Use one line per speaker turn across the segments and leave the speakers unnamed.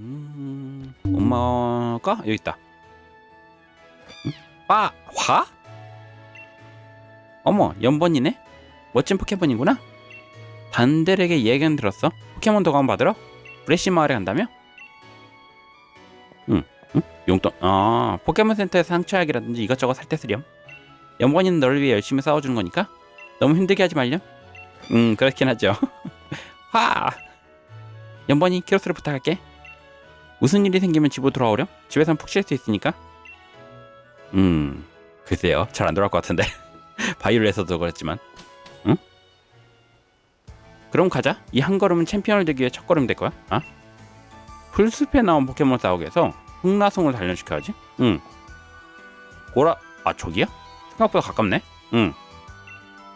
음, 엄마가 여기 있다. 응? 빠 화? 어머 연번이네. 멋진 포켓몬이구나. 단델에게 얘기는 들었어. 포켓몬 도감 받으러 브레시 마을에 간다며? 응, 응? 용돈. 아 포켓몬 센터에서 상처약이라든지 이것저것 살 때 쓰렴. 연번이는 너를 위해 열심히 싸워주는 거니까 너무 힘들게 하지 말렴. 음 그렇긴 하죠. 화. 연번이 키로스를 부탁할게. 무슨 일이 생기면 집으로 돌아오렴? 집에선 푹 쉴 수 있으니까. 음, 글쎄요. 잘 안 돌아올 것 같은데. 바이올에서도 그랬지만. 응? 그럼 가자. 이 한 걸음은 챔피언을 되기 위해 첫 걸음 될 거야. 아? 풀숲에 나온 포켓몬 싸우기 위해서 흑나송을 단련시켜야지. 응. 고라, 아, 저기야? 생각보다 가깝네. 응.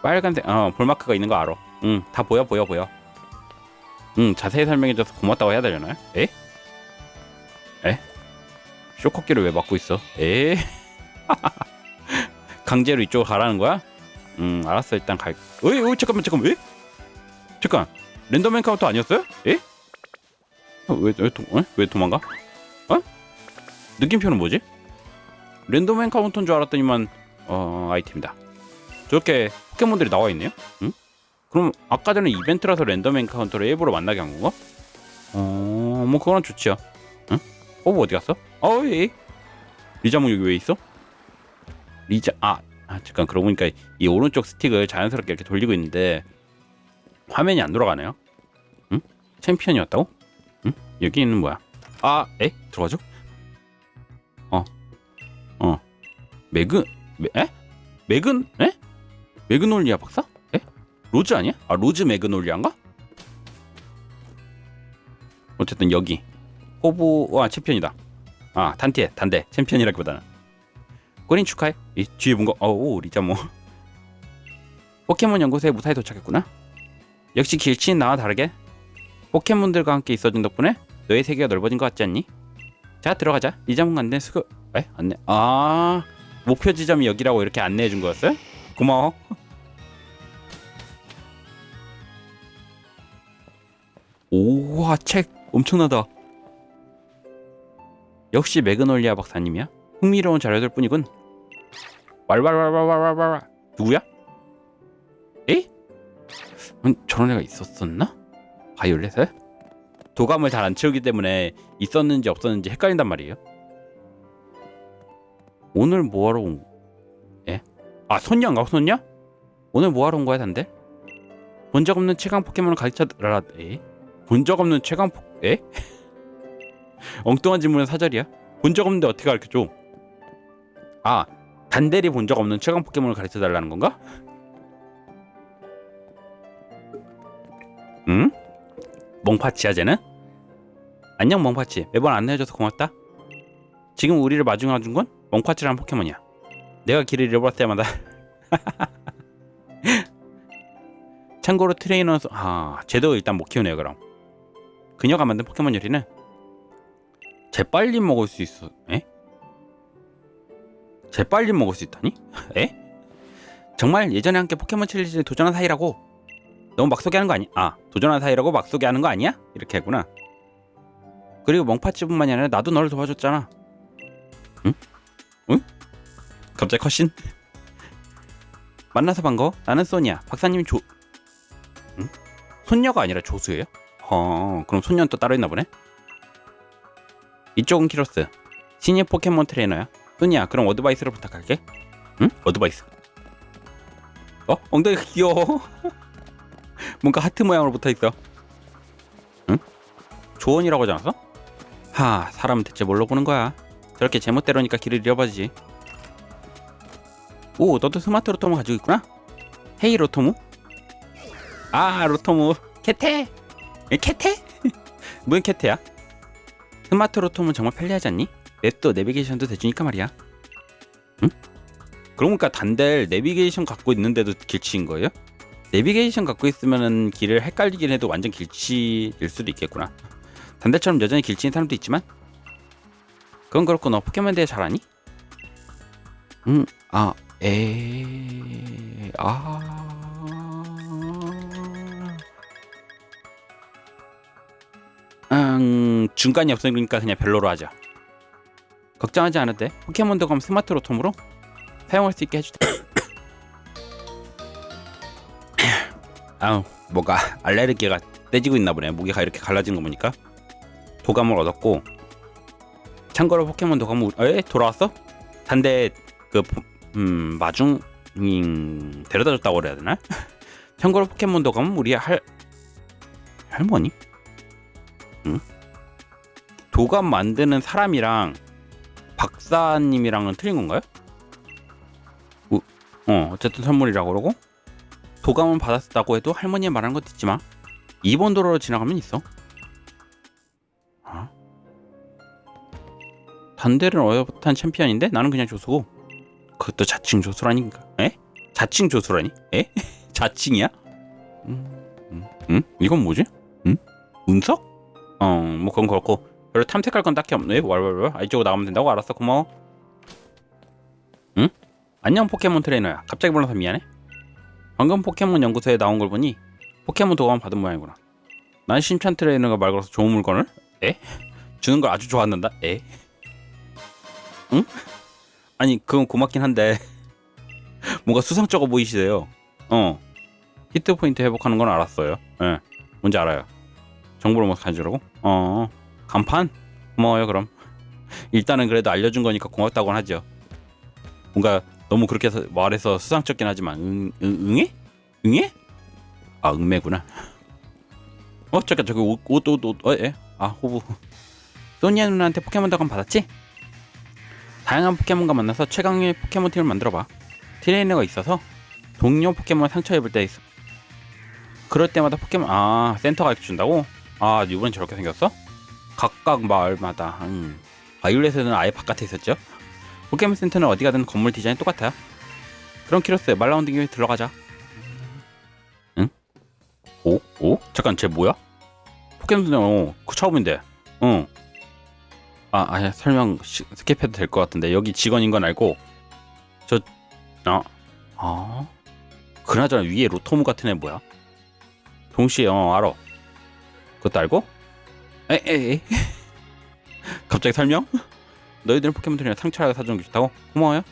빨간색, 어, 볼마크가 있는 거 알아. 응, 다 보여, 보여, 보여. 응, 자세히 설명해줘서 고맙다고 해야 되려나요? 에? 에? 쇼커기를 왜 막고 있어? 에? 강제로 이쪽으로 가라는 거야? 음 알았어 일단 갈. 어이 어이 잠깐만 잠깐만 에? 잠깐 랜덤 엔카운터 아니었어요? 에? 어, 왜, 왜, 도, 어? 왜 도망가? 어? 느낌표는 뭐지? 랜덤 엔카운터인 줄 알았더니만 어 아이템이다. 저렇게 포켓몬들이 나와 있네요. 응? 그럼 아까 전에 이벤트라서 랜덤 엔카운터를 일부러 만나게 한 건가? 어, 뭐 그건 좋지요. 응? 호브 어디 갔어? 어이 리자몽 여기 왜 있어? 리자 아, 아 잠깐 그러고 보니까 이 오른쪽 스틱을 자연스럽게 이렇게 돌리고 있는데 화면이 안 돌아가네요. 응? 챔피언이었다고? 응? 여기는 뭐야? 아, 에? 들어가죠? 어, 어, 매근, 매, 에? 매근, 에? 매그놀리아 박사? 에? 로즈 아니야? 아, 로즈 매그놀리아인가? 어쨌든 여기 호부와 챔피언이다. 아 단티에 단대 챔피언이라기보다는 꼬린 축하해. 이 뒤에 뭔가 어우 리자 뭐 포켓몬 연구소에 무사히 도착했구나. 역시 길치는 나와 다르게 포켓몬들과 함께 있어준 덕분에 너의 세계가 넓어진 것 같지 않니? 자 들어가자. 리자몽 안내 수고. 에 안내. 아 목표 지점이 여기라고 이렇게 안내해 준 거였어요? 고마워. 오와 책 엄청나다. 역시 매그놀리아 박사님이야. 흥미로운 자료들 뿐이군. 왈왈왈왈왈왈왈 누구야? 에? 음, 저런 애가 있었었나? 바이올렛에? 도감을 잘 안 채우기 때문에 있었는지 없었는지 헷갈린단 말이에요. 오늘 뭐하러 온? 에? 아 손녀인가 손녀? 오늘 뭐하러 온 거야 단데? 본 적 없는 최강 포켓몬을 가르쳐달라. 에? 본 적 없는 최강 포... 에? 엉뚱한 질문은 사절이야. 본 적 없는데 어떻게 가르쳐줘? 아, 단대리 본적 없는 최강 포켓몬을 가르쳐 달라는 건가? 응? 멍파치야 쟤는? 안녕 멍파치. 매번 안내해줘서 고맙다. 지금 우리를 마중나준 건 멍파치라는 포켓몬이야. 내가 길을 잃어버릴 때마다 참고로 트레이너는 소- 아 쟤도 일단 못 키우네요 그럼. 그녀가 만든 포켓몬 요리는 재빨리 먹을 수 있어. 에? 재빨리 먹을 수 있다니? 에? 정말 예전에 함께 포켓몬 챌린지에 도전한 사이라고 너무 막 소개하는 거 아니? 아 도전한 사이라고 막 소개하는 거 아니야? 이렇게 했구나. 그리고 멍파치뿐만이 아니라 나도 너를 도와줬잖아. 응? 응? 갑자기 컷신? 만나서 반가워. 나는 소니야. 박사님이 조... 응? 손녀가 아니라 조수예요? 어 그럼 손녀는 또 따로 있나 보네. 이쪽은 키로스 신입 포켓몬 트레이너야 소니야 그럼 어드바이스를 부탁할게 응? 어드바이스 어? 엉덩이가 귀여워 뭔가 하트 모양으로 붙어있어 응? 조언이라고 하지 않았어? 하 사람은 대체 뭘로 보는 거야 저렇게 제멋대로니까 길을 잃어버리지 오 너도 스마트 로토무 가지고 있구나 헤이 로토무 아 로토무 캐테 에, 캐테? 무슨 캐테야? 스마트 로 톰은 정말 편리하지 않니? 맵도 내비게이션도 대주니까 말이야. 응? 그러니까 단델 내비게이션 갖고 있는데도 길치인 거예요? 내비게이션 갖고 있으면은 길을 헷갈리긴 해도 완전 길치일 수도 있겠구나. 단델처럼 여전히 길치인 사람도 있지만 그건 그렇고 너 포켓몬 대해 잘 아니? 응, 아, 에, 아, 음, 중간이 없으니까 그냥 별로로 하자. 걱정하지 않아도 돼. 포켓몬 도감 스마트 로톰으로 사용할 수 있게 해주자. 아우 뭐가 알레르기가 떼지고 있나 보네. 모기가 이렇게 갈라진 거 보니까 도감을 얻었고 참고로 포켓몬 도감을 에 돌아왔어? 단데 그 음, 마중 음, 데려다 줬다고 그래야 되나? 참고로 포켓몬 도감은 우리 할 할머니? 응? 도감 만드는 사람이랑 박사님이랑은 틀린 건가요? 우, 어 어쨌든 선물이라고 그러고 도감은 받았다고 해도 할머니의 말하는 거 듣지 마. 2번 도로로 지나가면 있어. 어? 단대를 어엿한 챔피언인데 나는 그냥 조수고 그것도 자칭 조수라니까. 에? 자칭 조수라니? 에? 자칭이야? 음, 음, 음? 이건 뭐지? 음? 운석? 어, 뭐 그건 그렇고 별로 탐색할 건 딱히 없네. 왈왈왈. 아, 이쪽으로 나가면 된다고 알았어. 고마워. 응? 안녕 포켓몬 트레이너야. 갑자기 불러서 미안해. 방금 포켓몬 연구소에 나온 걸 보니 포켓몬 도감 받은 모양이구나. 난 심찬 트레이너가 말 걸어서 좋은 물건을? 에? 주는 걸 아주 좋아한단다. 에? 응? 아니 그건 고맙긴 한데 뭔가 수상쩍어 보이시대요. 어. 히트 포인트 회복하는 건 알았어요. 예. 뭔지 알아요. 정보를 뭐 가지라고? 어. 간판? 고마워요 그럼. 일단은 그래도 알려준 거니까 고맙다고는 하죠. 뭔가 너무 그렇게 해서 말해서 수상쩍긴 하지만 응, 응 응애? 응애? 아 응매구나. 어 잠깐 저기 옷옷 옷 어, 예. 아 호부. 소니아 누나한테 포켓몬 다감 받았지? 다양한 포켓몬과 만나서 최강의 포켓몬 팀을 만들어봐. 트레이너가 있어서 동료 포켓몬 상처 입을 때 있어. 그럴 때마다 포켓몬 아 센터가 이렇게 준다고? 아 이번엔 저렇게 생겼어? 각각 마을마다 음. 바이올렛에는 아예 바깥에 있었죠. 포켓몬 센터는 어디 가든 건물 디자인 똑같아요. 그럼 키로스 말 나온 김에 들어가자. 응? 오? 오? 잠깐 쟤 뭐야? 포켓몬 센터 어, 그 처음인데. 응. 아, 아예 설명 시- 스킵해도 될 것 같은데 여기 직원인 건 알고 저 아, 아, 그나저나 위에 로토무 같은 애 뭐야? 동시에 어 알아. 그것도 알고? 에에에 갑자기 설명? 너희들은 포켓몬들이랑 상처라고 사주는 게 좋다고? 고마워요.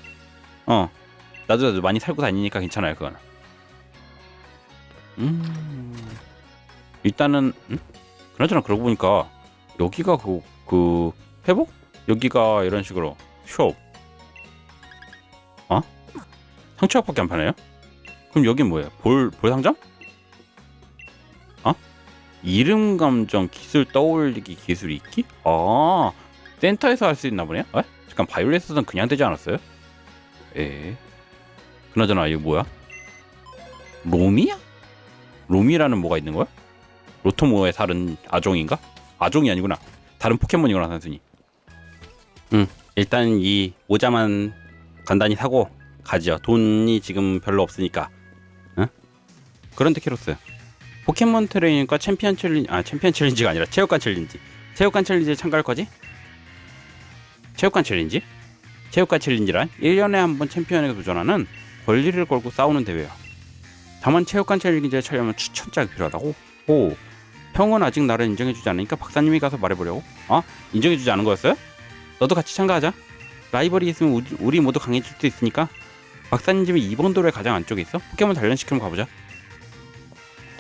어, 나도 나도 많이 살고 다니니까 괜찮아요 그거는. 음, 일단은 음? 그나저나 그러고 보니까 여기가 그, 그 회복? 여기가 이런 식으로 숍. 어? 상처밖에 안 파네요? 그럼 여긴 뭐예요? 볼, 볼 상점? 어? 이름 감정 기술 떠올리기 기술 있기? 아 센터에서 할 수 있나 보네요? 에? 잠깐 바이올렛은 그냥 되지 않았어요? 에 그나저나 이거 뭐야? 로미야? 로미라는 뭐가 있는 거야? 로토모의 다른 아종인가? 아종이 아니구나 다른 포켓몬이구나 단순히 음 일단 이 모자만 간단히 사고 가죠 돈이 지금 별로 없으니까 응? 그런데 키로스 포켓몬 트레이닝과 챔피언 챌린지 아 챔피언 챌린지가 아니라 체육관 챌린지 체육관 챌린지에 참가할 거지? 체육관 챌린지? 체육관 챌린지란 1년에 한 번 챔피언에게 도전하는 권리를 걸고 싸우는 대회야. 다만 체육관 챌린지에 참여하면 추천장이 필요하다고? 오, 형은 아직 나를 인정해주지 않으니까 박사님이 가서 말해보려고? 어? 인정해주지 않은 거였어요? 너도 같이 참가하자. 라이벌이 있으면 우리, 모두 강해질 수 있으니까 박사님 집이 2번 도로의 가장 안쪽에 있어? 포켓몬 단련시키면 가보자.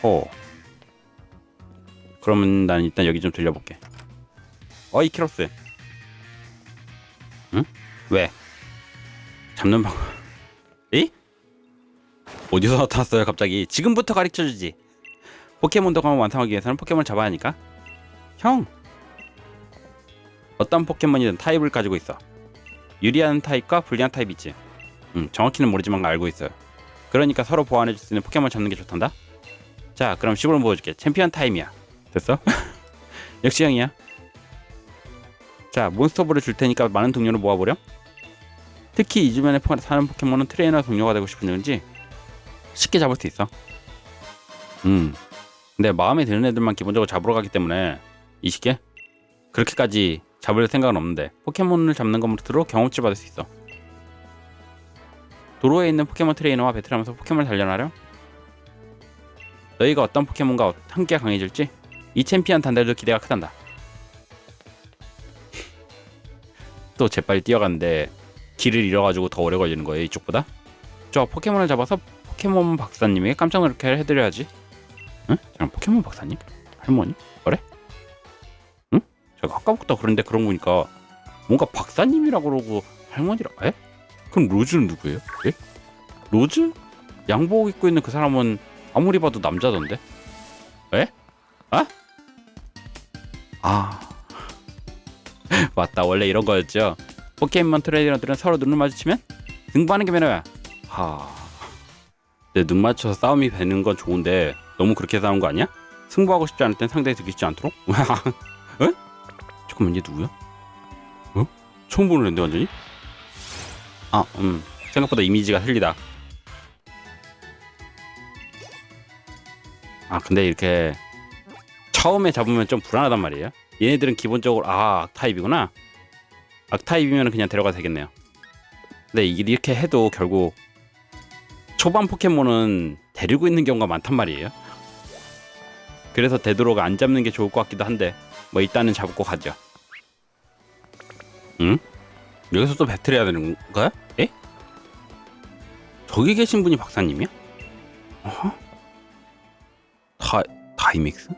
호. 그러면 난 일단 여기 좀 들려볼게. 어이 키로스. 응? 왜? 잡는 방법. 에? 어디서 나타났어요 갑자기? 지금부터 가르쳐주지. 포켓몬 도감을 완성하기 위해서는 포켓몬을 잡아야 하니까. 형. 어떤 포켓몬이든 타입을 가지고 있어. 유리한 타입과 불리한 타입이 있지. 음, 정확히는 모르지만 알고 있어요. 그러니까 서로 보완해줄 수 있는 포켓몬 잡는 게 좋단다. 자, 그럼 시범을 보여줄게. 챔피언 타임이야. 됐어? 역시 형이야. 자, 몬스터볼을 줄 테니까 많은 동료를 모아보렴. 특히 이 주변에 포- 사는 포켓몬은 트레이너 동료가 되고 싶은지 쉽게 잡을 수 있어. 음. 근데 마음에 드는 애들만 기본적으로 잡으러 가기 때문에 이 시기에 그렇게까지 잡을 생각은 없는데 포켓몬을 잡는 것으로 경험치 받을 수 있어. 도로에 있는 포켓몬 트레이너와 배틀하면서 포켓몬을 단련하렴. 너희가 어떤 포켓몬과 함께 강해질지 이 챔피언 단달도 기대가 크단다. 또 재빨리 뛰어가는데 길을 잃어가지고 더 오래 걸리는 거예요 이쪽보다. 저 포켓몬을 잡아서 포켓몬 박사님에게 깜짝 놀게 해드려야지. 응? 잠깐 포켓몬 박사님? 할머니? 그래? 응? 제가 아까부터 그런데 그런 거니까 뭔가 박사님이라고 그러고 할머니라 에? 그럼 로즈는 누구예요? 예? 로즈? 양복 입고 있는 그 사람은 아무리 봐도 남자던데 에? 아? 아 맞다 원래 이런 거였죠 포켓몬 트레이너들은 서로 눈을 마주치면 등반하게 되는 하 근데 눈 맞춰서 싸움이 되는 건 좋은데 너무 그렇게 싸운 거 아니야? 승부하고 싶지 않을 땐 상대에 들키지 않도록? 에? 잠깐만 얘 누구야? 어? 처음 보는 앤데 완전히? 아, 음 생각보다 이미지가 틀리다 아 근데 이렇게 처음에 잡으면 좀 불안하단 말이에요 얘네들은 기본적으로 아 악타입이구나 악타입이면 그냥 데려가도 되겠네요 근데 이렇게 해도 결국 초반 포켓몬은 데리고 있는 경우가 많단 말이에요 그래서 되도록 안 잡는 게 좋을 것 같기도 한데 뭐 일단은 잡고 가죠 응? 여기서 또 배틀 해야 되는 건가요? 에? 저기 계신 분이 박사님이야? 어허? 다, 다이믹스?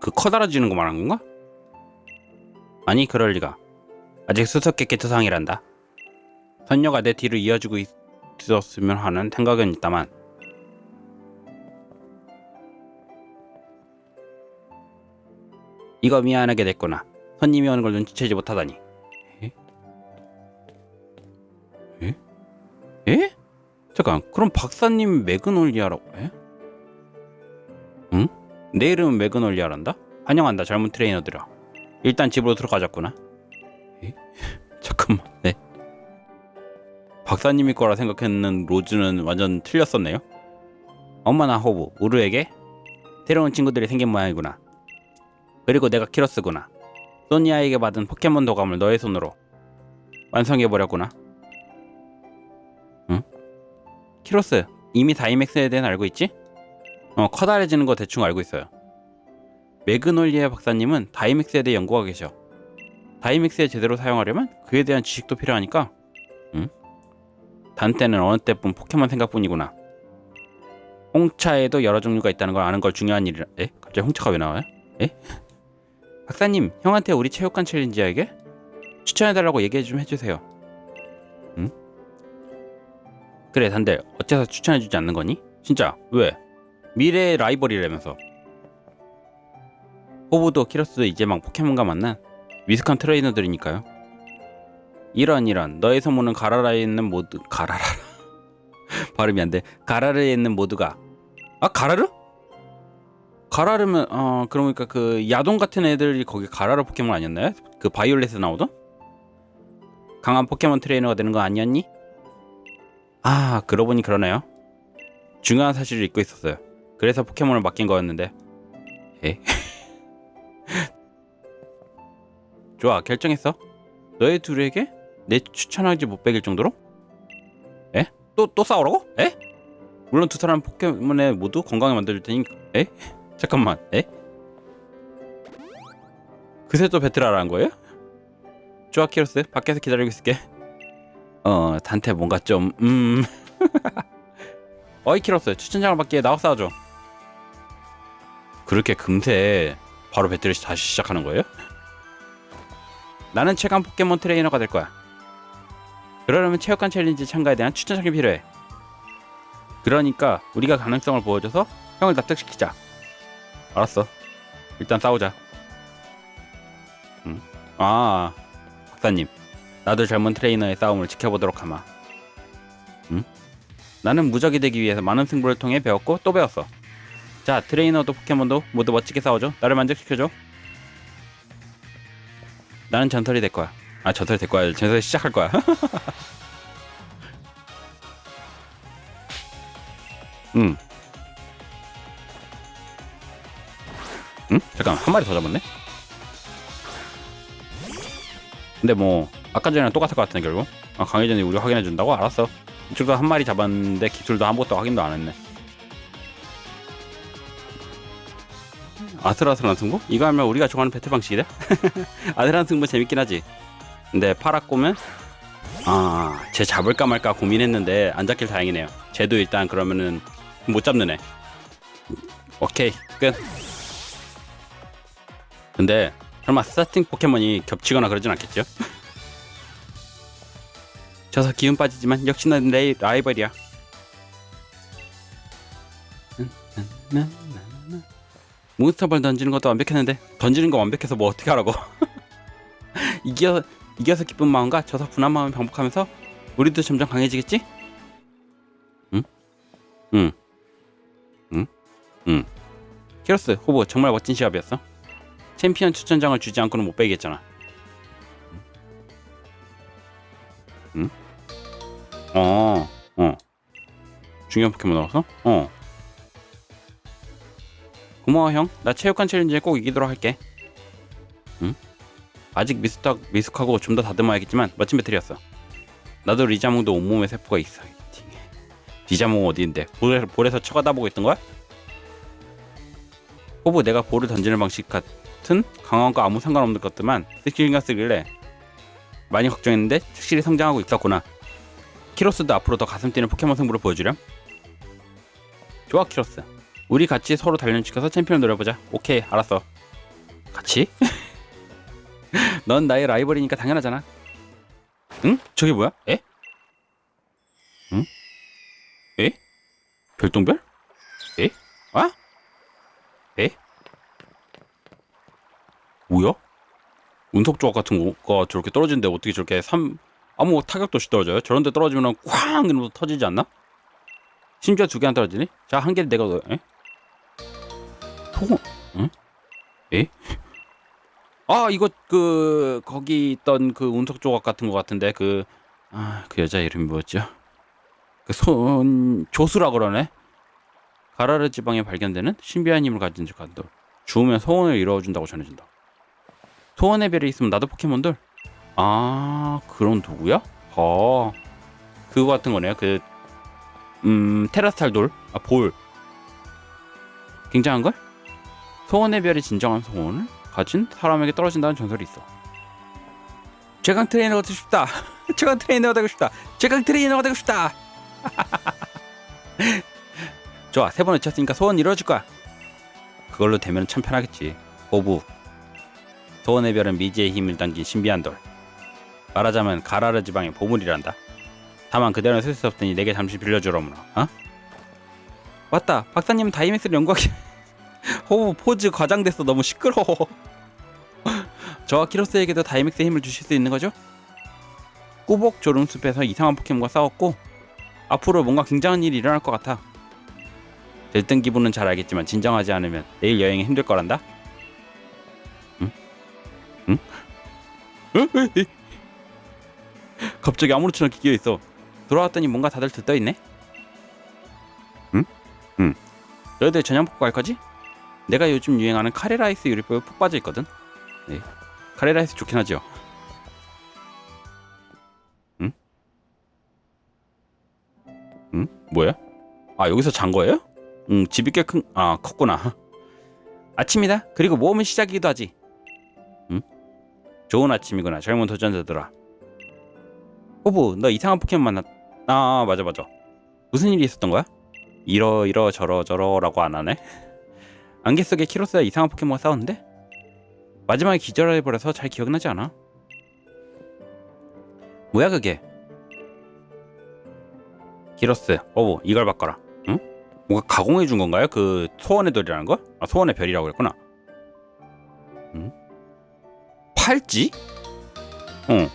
그 커다라지는 거 말하는 건가? 아니 그럴 리가 아직 수수께끼 투상이란다 선녀가 내 뒤를 이어주고 있었으면 하는 생각은 있다만 이거 미안하게 됐구나 손님이 오는 걸 눈치채지 못하다니 에? 에? 에? 잠깐 그럼 박사님 매그놀리아라고 에? 응? 내 이름은 매그놀리아란다? 환영한다 젊은 트레이너들아 일단 집으로 들어가자꾸나 에? 잠깐만 네 박사님일 거라 생각했는 로즈는 완전 틀렸었네요 엄마나 호부 우르에게 새로운 친구들이 생긴 모양이구나 그리고 내가 키로스구나 소니아에게 받은 포켓몬 도감을 너의 손으로 완성해버렸구나 응? 키로스 이미 다이맥스에 대해 알고 있지? 어 커다래지는 거 대충 알고 있어요 매그놀리아 박사님은 다이맥스에 대해 연구하고 계셔 다이맥스에 제대로 사용하려면 그에 대한 지식도 필요하니까 응? 단때는 어느 때뿐 포켓몬 생각뿐이구나 홍차에도 여러 종류가 있다는 걸 아는 걸 중요한 일이라 에? 갑자기 홍차가 왜 나와요? 에? 박사님 형한테 우리 체육관 챌린지에게 추천해달라고 얘기 좀 해주세요 응? 그래 단들 어째서 추천해주지 않는 거니? 진짜 왜? 미래의 라이벌이라면서 호부도 키로스 이제 막 포켓몬과 만난 미숙한 트레이너들이니까요 이런 이런 너의 소문은 가라라에 있는 모두 가라라 발음이 안돼 가라르에 있는 모두가 아 가라르? 가라르면 어 그러니까 그 야동 같은 애들이 거기 가라르 포켓몬 아니었나요? 그 바이올렛에 나오던? 강한 포켓몬 트레이너가 되는 거 아니었니? 아 그러고 보니 그러네요 중요한 사실을 잊고 있었어요 그래서 포켓몬을 맡긴 거였는데 에? 좋아 결정했어 너희 둘에게 내 추천하지 못 베길 정도로? 에? 또, 또 싸우라고? 에? 물론 두 사람 포켓몬에 모두 건강하게 만들어줄 테니 에? 잠깐만 에? 그새 또 배틀하라는 거예요? 좋아 키로스 밖에서 기다리고 있을게 어 단테 뭔가 좀 음 어이 키로스 추천장을 받기에 나와 싸워줘 그렇게 금세 바로 배틀을 다시 시작하는 거예요? 나는 최강 포켓몬 트레이너가 될 거야. 그러려면 체육관 챌린지 참가에 대한 추천장이 필요해. 그러니까 우리가 가능성을 보여줘서 형을 납득시키자. 알았어. 일단 싸우자. 응? 아 박사님. 나도 젊은 트레이너의 싸움을 지켜보도록 하마. 응? 나는 무적이 되기 위해서 많은 승부를 통해 배웠고 또 배웠어 자 트레이너도 포켓몬도 모두 멋지게 싸워줘 나를 만족시켜줘 나는 전설이 될 거야 아 전설이 될 거야 전설이 시작할 거야 응. 응? 잠깐 한 마리 더 잡았네. 근데 뭐 아까 전이랑 똑같을 것 같은데 결국. 아 강해전이 우리 확인해 준다고 알았어. 이쪽도 한 마리 잡았는데 기술도 아무것도 확인도 안 했네. 아슬아슬한 승부? 이거 하면 우리가 좋아하는 배틀 방식이래? 아슬한 승부 재밌긴 하지. 근데 팔았고면 아 쟤 잡을까 말까 고민했는데 안 잡길 다행이네요 쟤도 일단 그러면은 못 잡는 애 오케이 끝 근데 설마 스타팅 포켓몬이 겹치거나 그러진 않겠죠? 져서 기운 빠지지만 역시나 내 라이벌이야 몬스터볼 던지는 것도 완벽했는데 던지는 거 완벽해서 뭐 어떻게 하라고 이겨 이겨서 기쁜 마음과 져서 분한 마음을 반복하면서 우리도 점점 강해지겠지? 응? 응. 응? 응. 키로스 호보 정말 멋진 시합이었어. 챔피언 추천장을 주지 않고는 못 빼겠잖아. 응? 어, 어. 중요한 포켓몬 나와서? 어. 고마워 형. 나 체육관 챌린지에 꼭 이기도록 할게. 응? 아직 미숙하, 미숙하고 좀 더 다듬어야겠지만 멋진 배틀이었어. 나도 리자몽도 온몸에 세포가 있어. 리자몽 어디인데? 볼에, 볼에서 쳐가다 보고 있던 거야? 호부 내가 볼을 던지는 방식 같은 강화과 아무 상관없는 것들만 스킬인가 쓰길래 많이 걱정했는데 확실히 성장하고 있었구나. 키로스도 앞으로 더 가슴 뛰는 포켓몬 승부를 보여주렴. 좋아 키로스. 우리 같이 서로 단련시켜서 챔피언 노려보자. 오케이 알았어. 같이? 넌 나의 라이벌이니까 당연하잖아. 응? 저게 뭐야? 에? 응? 에? 별똥별? 에? 아? 에? 뭐야? 운석 조각 같은 거가 저렇게 떨어지는데 어떻게 저렇게 삼 아무 타격도 없이 떨어져요? 저런데 떨어지면 쾅 이러면서 터지지 않나? 심지어 두 개 안 떨어지니? 자 한 개는 내가 에? 통 응? 에? 아 이거 그 거기 있던 그 운석 조각 같은 거 같은데 그 아 그 여자 이름이 뭐였죠? 그 손 조수라 그러네. 가라르 지방에 발견되는 신비한 힘을 가진 적간돌 주우면 소원을 이루어준다고 전해진다. 소원의 별이 있으면 나도 포켓몬들. 아 그런 도구야? 어 그거 같은 거네요. 그 음 테라스탈 돌, 아 볼. 굉장한 걸? 소원의 별이 진정한 소원을 가진 사람에게 떨어진다는 전설이 있어. 최강 트레이너가 되고 싶다. 최강 트레이너가 되고 싶다. 최강 트레이너가 되고 싶다. 좋아, 세 번 외쳤으니까 소원 이루어줄 거야. 그걸로 되면 참 편하겠지. 호부. 소원의 별은 미지의 힘을 담긴 신비한 돌. 말하자면 가라르 지방의 보물이란다. 다만 그대로는 쓸 수 없으니 내게 잠시 빌려주라무나. 어? 맞다. 박사님 다이맥스를 연구하기. 호부 포즈 과장됐어. 너무 시끄러워. 저와 키로스에게도 다이맥스의 힘을 주실 수 있는 거죠? 꾸복 조름숲에서 이상한 포켓몬과 싸웠고 앞으로 뭔가 굉장한 일이 일어날 것 같아. 들뜬 기분은 잘 알겠지만 진정하지 않으면 내일 여행이 힘들 거란다. 응? 응? 응? 갑자기 아무렇지도 않게 끼어 있어. 돌아왔더니 뭔가 다들 들떠 있네. 응? 응. 너희들 저녁 먹고 갈 거지? 내가 요즘 유행하는 카레라이스 요리법에 푹 빠져 있거든. 네. 카레라이스 좋긴 하죠. 응? 응? 뭐야? 아 여기서 잔 거예요? 응 집이 꽤 큰.. 아 컸구나 아침이다 그리고 모험의 시작이기도 하지 응? 좋은 아침이구나 젊은 도전자들아 호부 너 이상한 포켓몬 만났.. 아 맞아 맞아 무슨 일이 있었던 거야? 이러 이러 저러 저러라고 안 하네 안개 속에 키로스와 이상한 포켓몬과 싸웠는데 마지막에 기절해버려서 잘 기억나지 않아 뭐야 그게 키로스 호부 이걸 바꿔라 응? 뭔가 가공해 준 건가요? 그 소원의 돌이라는 거? 아 소원의 별이라고 했구나. 응? 팔찌? 어.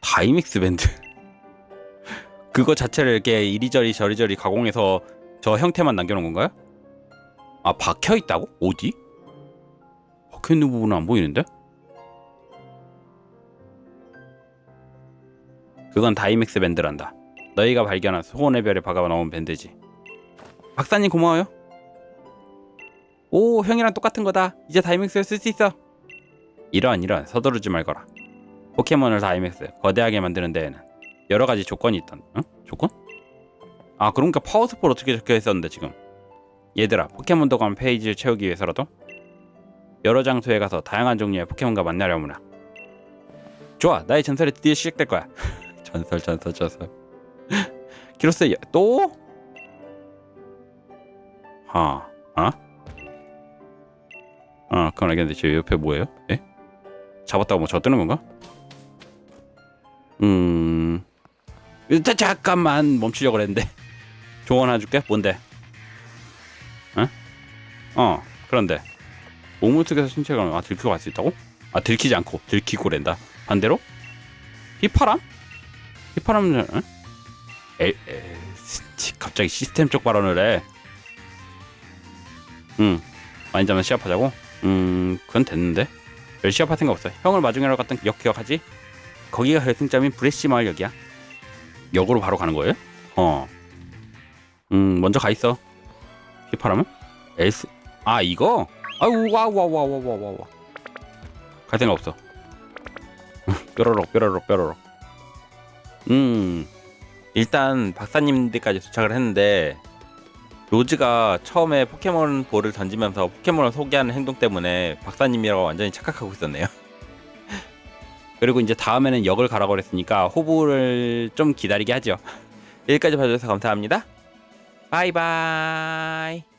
다이믹스 밴드. 그거 자체를 이렇게 이리저리 저리저리 가공해서 저 형태만 남겨놓은 건가요? 아 박혀 있다고? 어디? 박혀 있는 부분은 안 보이는데? 그건 다이맥스 밴드란다. 너희가 발견한 소원의 별에 박아 넣은 밴드지. 박사님 고마워요. 오 형이랑 똑같은 거다. 이제 다이맥스를 쓸 수 있어. 이런 이런 서두르지 말거라. 포켓몬을 다이맥스 거대하게 만드는 데에는 여러 가지 조건이 있던. 응? 조건? 아 그러니까 파워스포 어떻게 적혀 있었는데 지금. 얘들아 포켓몬 도 감 페이지를 채우기 위해서라도 여러 장소에 가서 다양한 종류의 포켓몬과 만나려무나. 좋아 나의 전설이 드디어 시작될 거야 전설 전설 전설 키로스 여- 또? 하 어? 아 그건 알겠는데 저 옆에 뭐예요? 예? 잡았다고 뭐 저 뜨는 건가? 음 자, 잠깐만 멈추려고 그랬는데 조언 하나 줄게 뭔데? 어? 어 그런데 오물특에서 신체가 아 들키고 갈 수 있다고? 아 들키지 않고 들키고 랜다 반대로? 휘파람? 휘파람은 어? 에, 에, 시- 갑자기 시스템 쪽 발언을 해. 응. 많이 자면 시합하자고? 음, 그건 됐는데. 별 시합할 생각 없어. 형을 마중이라고 갔던 역 기억하지? 거기가 결승점인 브레시 마을 역이야. 역으로 바로 가는 거예요? 어. 음, 먼저 가 있어. 휘파람은? S. 아, 이거? 아우, 와우. 갈 생각 없어. 뾰로록, 뾰로록, 뾰로록. 음. 일단 박사님들까지 도착을 했는데 로즈가 처음에 포켓몬 볼을 던지면서 포켓몬을 소개하는 행동 때문에 박사님이라고 완전히 착각하고 있었네요. 그리고 이제 다음에는 역을 가라고 그랬으니까 호불을 좀 기다리게 하죠. 여기까지 봐주셔서 감사합니다. 바이바이.